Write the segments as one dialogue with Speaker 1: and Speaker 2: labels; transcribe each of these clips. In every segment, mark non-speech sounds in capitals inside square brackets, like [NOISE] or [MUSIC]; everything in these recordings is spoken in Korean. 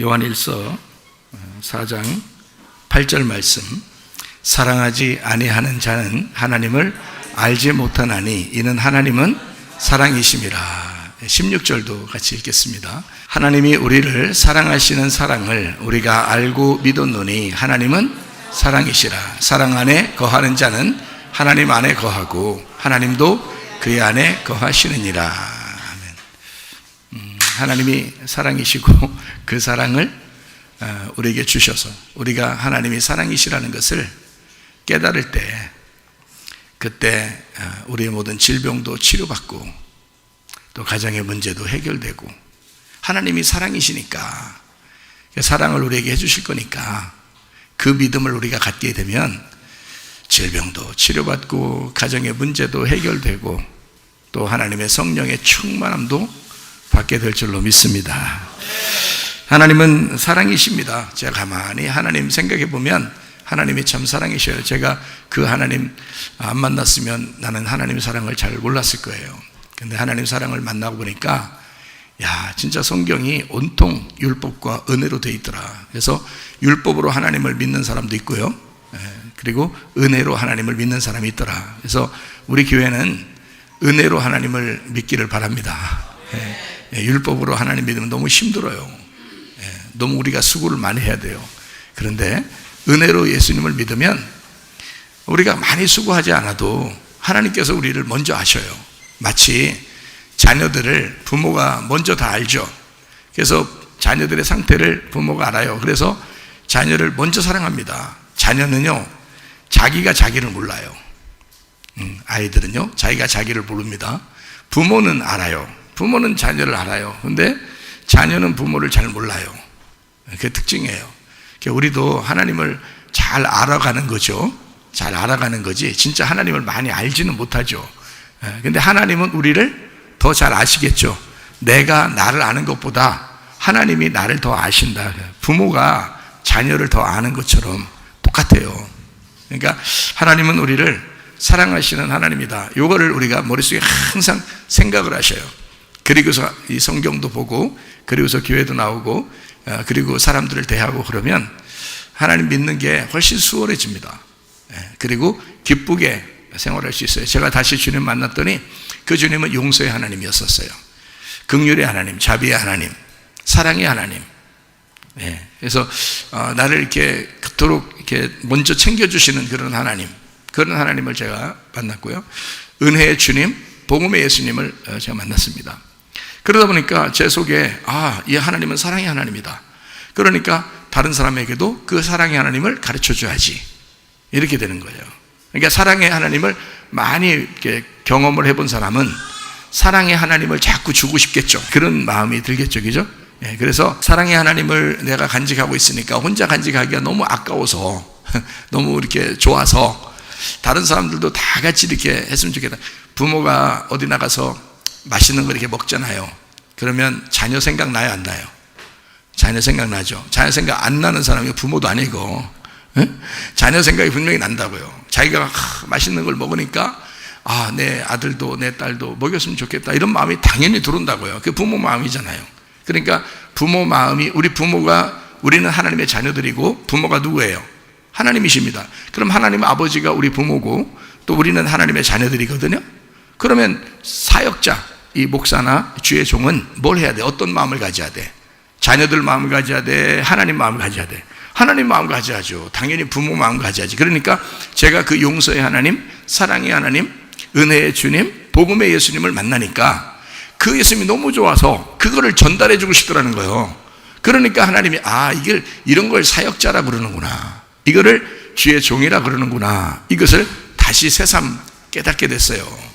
Speaker 1: 요한일서 4장 8절 말씀. 사랑하지 아니하는 자는 하나님을 알지 못하나니 이는 하나님은 사랑이심이라. 16절도 같이 읽겠습니다. 하나님이 우리를 사랑하시는 사랑을 우리가 알고 믿었노니 하나님은 사랑이시라. 사랑 안에 거하는 자는 하나님 안에 거하고 하나님도 그의 안에 거하시느니라 하나님이 사랑이시고 [LAUGHS] 그 사랑을 어, 우리에게 주셔서 우리가 하나님이 사랑이시라는 것을 깨달을 때 그때 어, 우리의 모든 질병도 치료받고 또 가정의 문제도 해결되고 하나님이 사랑이시니까 사랑을 우리에게 해주실 거니까 그 믿음을 우리가 갖게 되면 질병도 치료받고 가정의 문제도 해결되고 또 하나님의 성령의 충만함도 받게 될 줄로 믿습니다. 하나님은 사랑이십니다. 제가 가만히 하나님 생각해 보면 하나님이 참 사랑이셔요. 제가 그 하나님 안 만났으면 나는 하나님 사랑을 잘 몰랐을 거예요. 근데 하나님 사랑을 만나고 보니까 야, 진짜 성경이 온통 율법과 은혜로 돼 있더라. 그래서 율법으로 하나님을 믿는 사람도 있고요. 예, 그리고 은혜로 하나님을 믿는 사람이 있더라. 그래서 우리 교회는 은혜로 하나님을 믿기를 바랍니다. 예, 예, 율법으로 하나님 믿으면 너무 힘들어요. 너무 우리가 수고를 많이 해야 돼요. 그런데 은혜로 예수님을 믿으면 우리가 많이 수고하지 않아도 하나님께서 우리를 먼저 아셔요. 마치 자녀들을 부모가 먼저 다 알죠. 그래서 자녀들의 상태를 부모가 알아요. 그래서 자녀를 먼저 사랑합니다. 자녀는요, 자기가 자기를 몰라요. 음, 아이들은요, 자기가 자기를 모릅니다. 부모는 알아요. 부모는 자녀를 알아요. 근데 자녀는 부모를 잘 몰라요. 그 특징이에요. 우리도 하나님을 잘 알아가는 거죠. 잘 알아가는 거지. 진짜 하나님을 많이 알지는 못하죠. 예, 근데 하나님은 우리를 더 잘 아시겠죠. 내가 나를 아는 것보다 하나님이 나를 더 아신다. 부모가 자녀를 더 아는 것처럼 똑같아요. 그러니까 하나님은 우리를 사랑하시는 하나님이다. 요거를 우리가 머릿속에 항상 생각을 하셔요. 그리고서 이 성경도 보고, 그리고서 교회도 나오고, 어, 그리고 사람들을 대하고 그러면 하나님 믿는 게 훨씬 수월해집니다. 예, 그리고 기쁘게 생활할 수 있어요. 제가 다시 주님 만났더니 그 주님은 용서의 하나님이었었어요. 극률의 하나님, 자비의 하나님, 사랑의 하나님. 예, 그래서 어, 나를 이렇게 그토록 이렇게 먼저 챙겨주시는 그런 하나님, 그런 하나님을 제가 만났고요. 은혜의 주님, 복음의 예수님을 어, 제가 만났습니다. 그러다 보니까 제 속에 아, 이 하나님은 사랑의 하나님이다. 그러니까 다른 사람에게도 그 사랑의 하나님을 가르쳐 줘야지. 이렇게 되는 거예요. 그러니까 사랑의 하나님을 많이 이렇게 경험을 해본 사람은 사랑의 하나님을 자꾸 주고 싶겠죠. 그런 마음이 들겠죠. 그죠? 예, 그래서 사랑의 하나님을 내가 간직하고 있으니까 혼자 간직하기가 너무 아까워서 [LAUGHS] 너무 이렇게 좋아서 다른 사람들도 다 같이 이렇게 했으면 좋겠다. 부모가 어디 나가서 맛있는 거 이렇게 먹잖아요. 그러면 자녀 생각 나요, 안 나요? 자녀 생각 나죠. 자녀 생각 안 나는 사람이 부모도 아니고, 에? 자녀 생각이 분명히 난다고요. 자기가 하, 맛있는 걸 먹으니까, 아, 내 아들도 내 딸도 먹였으면 좋겠다. 이런 마음이 당연히 들어온다고요. 그 부모 마음이잖아요. 그러니까 부모 마음이, 우리 부모가, 우리는 하나님의 자녀들이고, 부모가 누구예요? 하나님이십니다. 그럼 하나님 아버지가 우리 부모고, 또 우리는 하나님의 자녀들이거든요. 그러면 사역자, 이 목사나 주의 종은 뭘 해야 돼? 어떤 마음을 가져야 돼? 자녀들 마음을 가져야 돼? 하나님 마음을 가져야 돼? 하나님 마음 가져야죠. 당연히 부모 마음 가져야지. 그러니까 제가 그 용서의 하나님, 사랑의 하나님, 은혜의 주님, 복음의 예수님을 만나니까 그 예수님이 너무 좋아서 그거를 전달해 주고 싶더라는 거예요. 그러니까 하나님이 아, 이걸 이런 걸 사역자라 그러는구나. 이거를 주의 종이라 그러는구나. 이것을 다시 새삼 깨닫게 됐어요.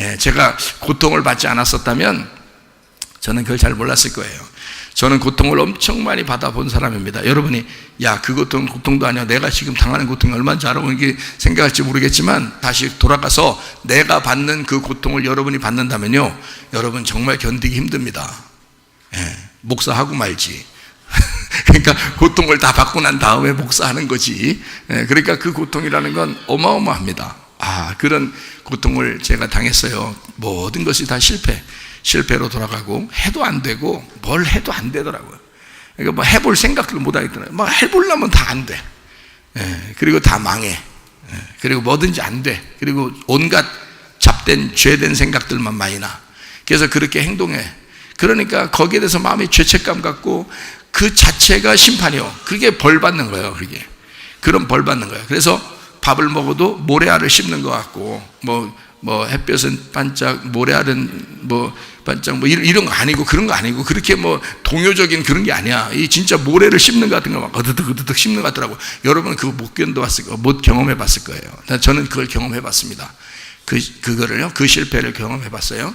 Speaker 1: 예, 제가 고통을 받지 않았었다면 저는 그걸 잘 몰랐을 거예요. 저는 고통을 엄청 많이 받아본 사람입니다. 여러분이 야, 그 고통 고통도 아니야. 내가 지금 당하는 고통이 얼마나 이게 생각할지 모르겠지만 다시 돌아가서 내가 받는 그 고통을 여러분이 받는다면요. 여러분 정말 견디기 힘듭니다. 예, 목사하고 말지. [LAUGHS] 그러니까 고통을 다 받고 난 다음에 목사하는 거지. 예, 그러니까 그 고통이라는 건 어마어마합니다. 아, 그런 고통을 제가 당했어요. 모든 것이 다 실패. 실패로 돌아가고 해도 안 되고 뭘 해도 안 되더라고요. 그러니까 뭐 해볼 생각도 못 하겠더라고요. 뭐 해보려면 다 안 돼. 예, 그리고 다 망해. 예, 그리고 뭐든지 안 돼. 그리고 온갖 잡된 죄된 생각들만 많이 나. 그래서 그렇게 행동해. 그러니까 거기에 대해서 마음이 죄책감 갖고 그 자체가 심판이요. 그게 벌 받는 거예요. 그게 그런 벌 받는 거예요. 그래서 밥을 먹어도 모래알을 씹는 것 같고 뭐 뭐 햇볕은 반짝 모래알은 뭐 반짝 뭐 이런, 거 아니고 그런 거 아니고 그렇게 뭐 동요적인 그런 게 아니야. 이 진짜 모래를 씹는 것 같은 거막 어드득 어드득 씹는 것 같더라고. 여러분 그거 못 견뎌봤을 거, 못 경험해 봤을 거예요. 저는 그걸 경험해 봤습니다. 그 그거를요, 그 실패를 경험해 봤어요.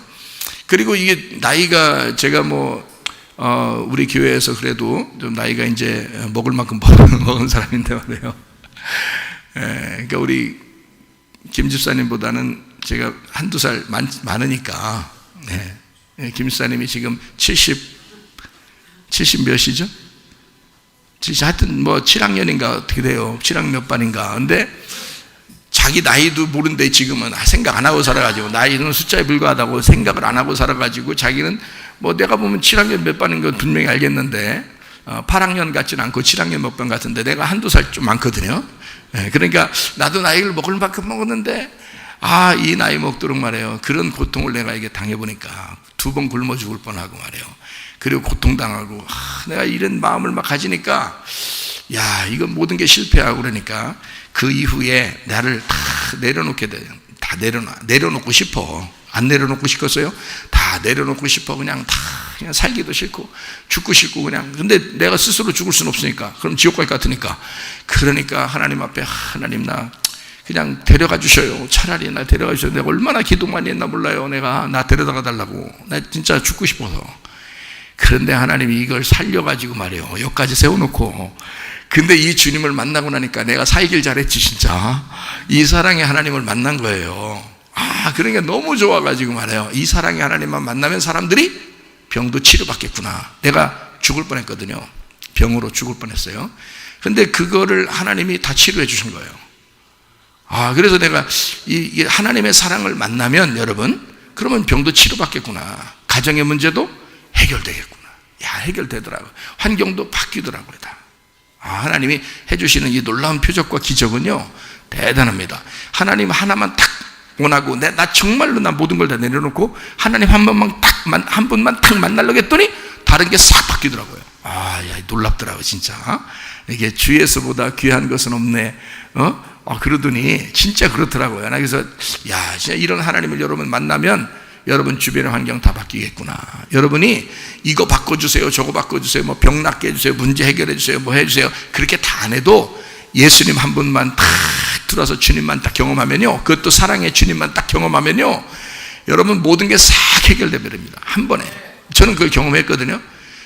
Speaker 1: 그리고 이게 나이가 제가 뭐 어, 우리 교회에서 그래도 좀 나이가 이제 먹을 만큼 [LAUGHS] 먹은 사람인데 말이에요. 에, 그러니까 우리 김 집사님보다는 제가 한두 살 많, 많으니까, 네. 예, 김 집사님이 지금 70, 70 몇이죠? 70, 하여튼 뭐 7학년인가 어떻게 돼요? 7학년 몇 반인가. 근데 자기 나이도 모른데 지금은 아, 생각 안 하고 살아가지고 나이는 숫자에 불과하다고 생각을 안 하고 살아가지고 자기는 뭐 내가 보면 7학년 몇 반인 건 분명히 알겠는데 어, 8학년 같지는 않고 7학년 몇반 같은데 내가 한두 살 좀 많거든요. 예, 그러니까 나도 나이를 먹을 만큼 먹었는데 아, 이 나이 먹도록 말해요. 그런 고통을 내가 이게 당해보니까 두 번 굶어 죽을 뻔하고 말해요. 그리고 고통당하고, 아, 내가 이런 마음을 막 가지니까, 야, 이건 모든 게 실패하고 그러니까 그 이후에 나를 다 내려놓게 돼요. 다 내려놔. 내려놓고 싶어. 안 내려놓고 싶었어요? 다 내려놓고 싶어. 그냥 다, 그냥 살기도 싫고, 죽고 싶고, 그냥. 근데 내가 스스로 죽을 수는 없으니까. 그럼 지옥 갈 것 같으니까. 그러니까 하나님 앞에, 하나님 나 그냥 데려가 주셔요. 차라리 나 데려가 주셔요. 내가 얼마나 기도 많이 했나 몰라요. 내가 나 데려다가 달라고. 나 진짜 죽고 싶어서. 그런데 하나님이 이걸 살려가지고 말이에요. 여기까지 세워놓고. 근데 이 주님을 만나고 나니까 내가 살길 잘했지, 진짜. 이 사랑의 하나님을 만난 거예요. 아, 그러니까 너무 좋아가지고 말해요. 이 사랑의 하나님만 만나면 사람들이 병도 치료받겠구나. 내가 죽을 뻔 했거든요. 병으로 죽을 뻔 했어요. 근데 그거를 하나님이 다 치료해 주신 거예요. 아, 그래서 내가 이, 하나님의 사랑을 만나면 여러분, 그러면 병도 치료받겠구나. 가정의 문제도 해결되겠구나. 야, 해결되더라고요. 환경도 바뀌더라고요, 다. 아, 하나님이 해주시는 이 놀라운 표적과 기적은요, 대단합니다. 하나님 하나만 딱 원하고, 내, 나 정말로 나 모든 걸 다 내려놓고, 하나님 한 번만 딱, 한 분만 딱 만나려고 했더니, 다른 게 싹 바뀌더라고요. 아, 야, 놀랍더라고요, 진짜. 이게 주에서보다 귀한 것은 없네. 어? 아, 그러더니 진짜 그렇더라고요. 나 그래서 야, 진짜 이런 하나님을 여러분 만나면 여러분 주변의 환경 다 바뀌겠구나. 여러분이 이거 바꿔주세요, 저거 바꿔주세요, 뭐 병 낫게 해주세요, 문제 해결해 주세요, 뭐 해주세요. 그렇게 다 안 해도 예수님 한 분만 딱 들어서 주님만 딱 경험하면요. 그것도 사랑의 주님만 딱 경험하면요. 여러분 모든 게 싹 해결돼 버립니다. 한 번에. 저는 그걸 경험했거든요.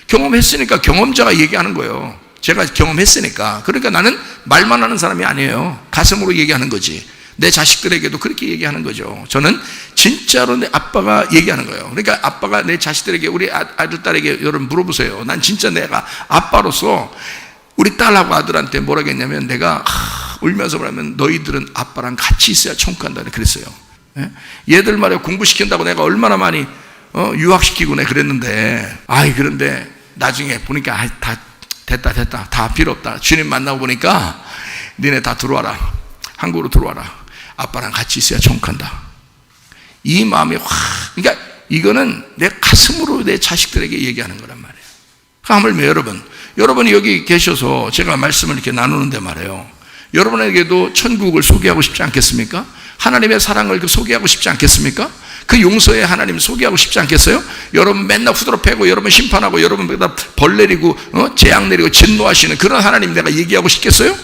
Speaker 1: 경험했으니까 경험자가 얘기하는 거예요. 제가 경험했으니까. 그러니까 나는 말만 하는 사람이 아니에요. 가슴으로 얘기하는 거지. 내 자식들에게도 그렇게 얘기하는 거죠. 저는 진짜로 내 아빠가 얘기하는 거예요. 그러니까 아빠가 내 자식들에게 우리 아, 아들, 딸에게 여러분 물어보세요. 난 진짜 내가 아빠로서 우리 딸하고 아들한테 뭐라고 했냐면 내가 하, 울면서 말하면 너희들은 아빠랑 같이 있어야 청구한다 그랬어요. 예? 얘들 말이야 공부시킨다고 내가 얼마나 많이 어, 유학시키고 내 그랬는데. 아이 그런데 나중에 보니까 아, 다 됐다 됐다. 다 필요 없다. 주님 만나고 보니까 니네 다 들어와라. 한국으로 들어와라. 아빠랑 같이 있어야 청한다. 이 마음이 확 그러니까 이거는 내 가슴으로 내 자식들에게 얘기하는 거란 말이에요. 하물며 여러분. 여러분이 여기 계셔서 제가 말씀을 이렇게 나누는데 말이에요 여러분에게도 천국을 소개하고 싶지 않겠습니까? 하나님의 사랑을 소개하고 싶지 않겠습니까? 그 용서에 하나님 소개하고 싶지 않겠어요? 여러분 맨날 후드로 패고 여러분 심판하고 여러분보다 벌 내리고 어? 재앙 내리고 진노하시는 그런 하나님 내가 얘기하고 싶겠어요?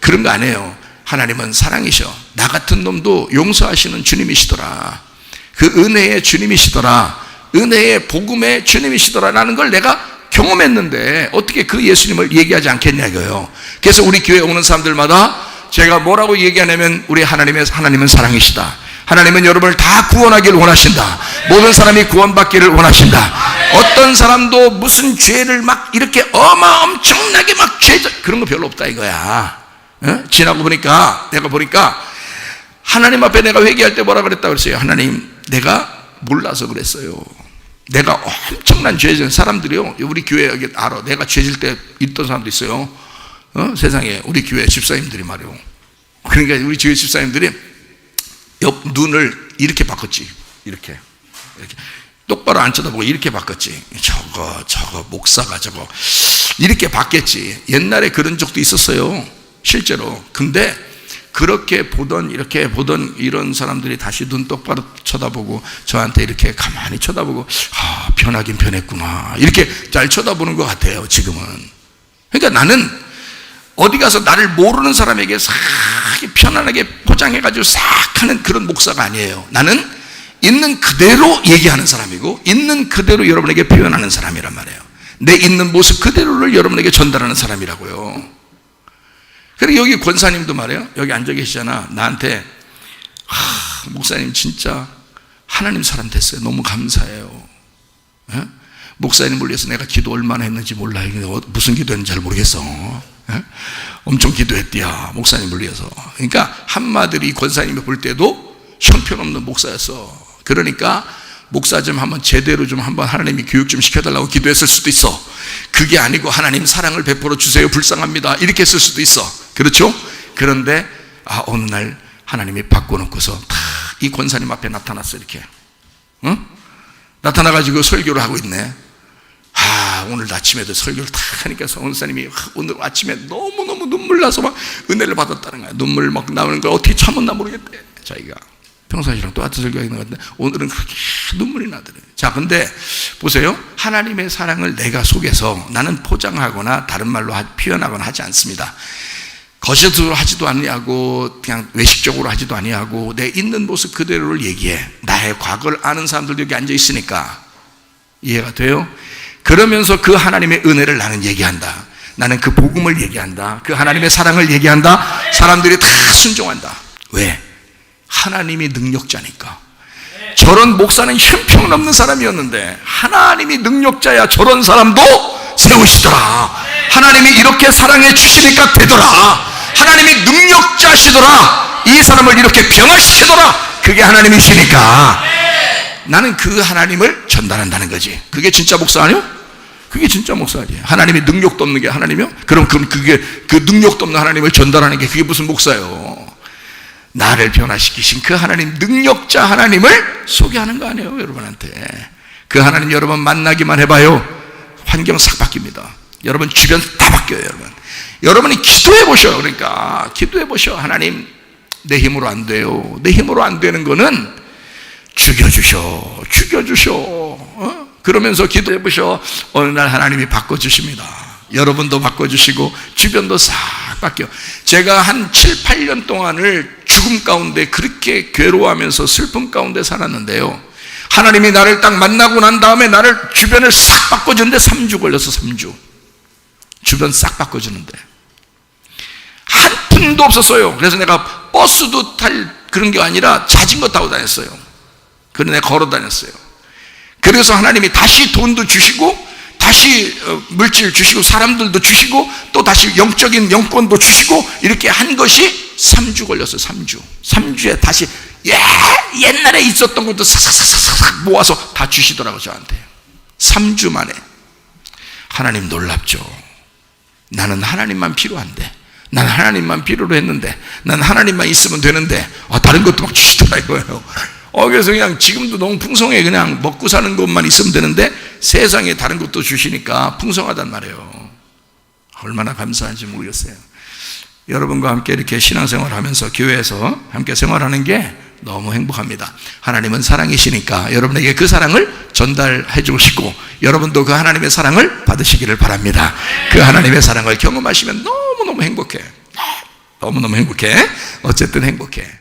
Speaker 1: 그런 거 아니에요. 하나님은 사랑이셔. 나 같은 놈도 용서하시는 주님이시더라. 그 은혜의 주님이시더라. 은혜의 복음의 주님이시더라라는 걸 내가 경험했는데 어떻게 그 예수님을 얘기하지 않겠냐고요. 그래서 우리 교회 오는 사람들마다 제가 뭐라고 얘기하냐면 우리 하나님의 하나님은 사랑이시다. 하나님은 여러분을 다 구원하기를 원하신다. 모든 사람이 구원받기를 원하신다. 어떤 사람도 무슨 죄를 막 이렇게 어마 엄청나게 막 죄, 그런 거 별로 없다 이거야. 어? 지나고 보니까, 내가 보니까 하나님 앞에 내가 회개할 때 뭐라 그랬다 그랬어요. 하나님, 내가 몰라서 그랬어요. 내가 엄청난 죄진 사람들이요. 우리 교회 여기 알아. 내가 죄질 때 있던 사람도 있어요. 어? 세상에 우리 교회 집사님들이 말이요. 그러니까 우리 교회 집사님들이 옆 눈을 이렇게 바꿨지. 이렇게. 이렇게. 똑바로 안 쳐다보고 이렇게 바꿨지. 저거, 저거, 목사가 저거. 이렇게 바뀌었지. 옛날에 그런 적도 있었어요. 실제로. 근데 그렇게 보던, 이렇게 보던 이런 사람들이 다시 눈 똑바로 쳐다보고 저한테 이렇게 가만히 쳐다보고, 아, 변하긴 변했구나. 이렇게 잘 쳐다보는 것 같아요, 지금은. 그러니까 나는 어디 가서 나를 모르는 사람에게 싹 편안하게 포장해가지고 싹 하는 그런 목사가 아니에요. 나는 있는 그대로 얘기하는 사람이고, 있는 그대로 여러분에게 표현하는 사람이란 말이에요. 내 있는 모습 그대로를 여러분에게 전달하는 사람이라고요. 그리고 여기 권사님도 말이에요. 여기 앉아 계시잖아. 나한테, 하, 목사님 진짜 하나님 사람 됐어요. 너무 감사해요. 예? 목사님을 위해서 내가 기도 얼마나 했는지 몰라요. 어- 무슨 기도했는지 잘 모르겠어. 예? 엄청 기도했디야. 목사님을 위해서. 그러니까 한마디로 이 권사님이 볼 때도 형편없는 목사였어. 그러니까 목사 좀 한번 제대로 좀 한번 하나님이 교육 좀 시켜달라고 기도했을 수도 있어. 그게 아니고 하나님 사랑을 베풀어 주세요. 불쌍합니다. 이렇게 했을 수도 있어. 그렇죠? 그런데 아 어느 날 하나님이 바꿔놓고서 다 이 권사님 앞에 나타났어 이렇게. 응? 나타나가지고 설교를 하고 있네. 아, 오늘 아침에도 설교를 탁 하니까 성원사님이 오늘 아침에 너무너무 눈물 나서 막 은혜를 받았다는 거야. 눈물 막 나오는 걸 어떻게 참았나 모르겠대. 자기가. 평상시랑 똑같은 설교가 있는 것 같은데 오늘은 그렇게 눈물이 나더래. 자, 근데 보세요. 하나님의 사랑을 내가 속에서 나는 포장하거나 다른 말로 하- 표현하거나 하지 않습니다. 거짓으로 하지도 아니하고 그냥 외식적으로 하지도 아니하고 내 있는 모습 그대로를 얘기해. 나의 과거를 아는 사람들도 여기 앉아 있으니까 이해가 돼요? 그러면서 그 하나님의 은혜를 나는 얘기한다. 나는 그 복음을 얘기한다. 그 하나님의 사랑을 얘기한다. 사람들이 다 순종한다. 왜? 하나님이 능력자니까. 저런 목사는 형편없는 사람이었는데 하나님이 능력자야 저런 사람도 세우시더라. 하나님이 이렇게 사랑해 주시니까 되더라. 하나님이 능력자시더라. 이 사람을 이렇게 변화시키더라. 그게 하나님이시니까. 나는 그 하나님을 전달한다는 거지. 그게 진짜 목사 아니요? 그게 진짜 목사지. 하나님이 능력도 없는 게 하나님이요? 그럼 그럼 그게 그 능력도 없는 하나님을 전달하는 게 그게 무슨 목사요? 나를 변화시키신 그 하나님 능력자 하나님을 소개하는 거 아니에요, 여러분한테. 그 하나님 여러분 만나기만 해봐요. 환경 싹 바뀝니다. 여러분 주변 다 바뀌어요, 여러분. 여러분이 기도해 보셔. 그러니까 기도해 보셔. 하나님 내 힘으로 안 돼요. 내 힘으로 안 되는 거는 죽여 주셔, 죽여 주셔. 어? 그러면서 기도해 보셔. 어느 날 하나님이 바꿔 주십니다. 여러분도 바꿔주시고, 주변도 싹 바뀌어. 제가 한 7, 8년 동안을 죽음 가운데 그렇게 괴로워하면서 슬픔 가운데 살았는데요. 하나님이 나를 딱 만나고 난 다음에 나를 주변을 싹 바꿔주는데 3주 걸려서 3주. 주변 싹 바꿔주는데. 한 푼도 없었어요. 그래서 내가 버스도 탈 그런 게 아니라 자전거 타고 다녔어요. 그래 내가 걸어 다녔어요. 그래서 하나님이 다시 돈도 주시고 다시 어, 물질 주시고 사람들도 주시고 또 다시 영적인 영권도 주시고 이렇게 한 것이 3주 걸렸어요. 3주. 3주에 다시 예, 옛날에 있었던 것도 싹싹싹싹 모아서 다 주시더라고요, 저한테. 3주 만에. 하나님 놀랍죠. 나는 하나님만 필요한데. 난 하나님만 필요로 했는데. 난 하나님만 있으면 되는데. 아, 다른 것도 막 주시더라 이거예요. 어, 그래서 그냥 지금도 너무 풍성해. 그냥 먹고 사는 것만 있으면 되는데 세상에 다른 것도 주시니까 풍성하단 말이에요. 얼마나 감사한지 모르겠어요. 여러분과 함께 이렇게 신앙생활 하면서 교회에서 함께 생활하는 게 너무 행복합니다. 하나님은 사랑이시니까 여러분에게 그 사랑을 전달해 주시고 여러분도 그 하나님의 사랑을 받으시기를 바랍니다. 그 하나님의 사랑을 경험하시면 너무너무 행복해. 너무너무 행복해. 어쨌든 행복해.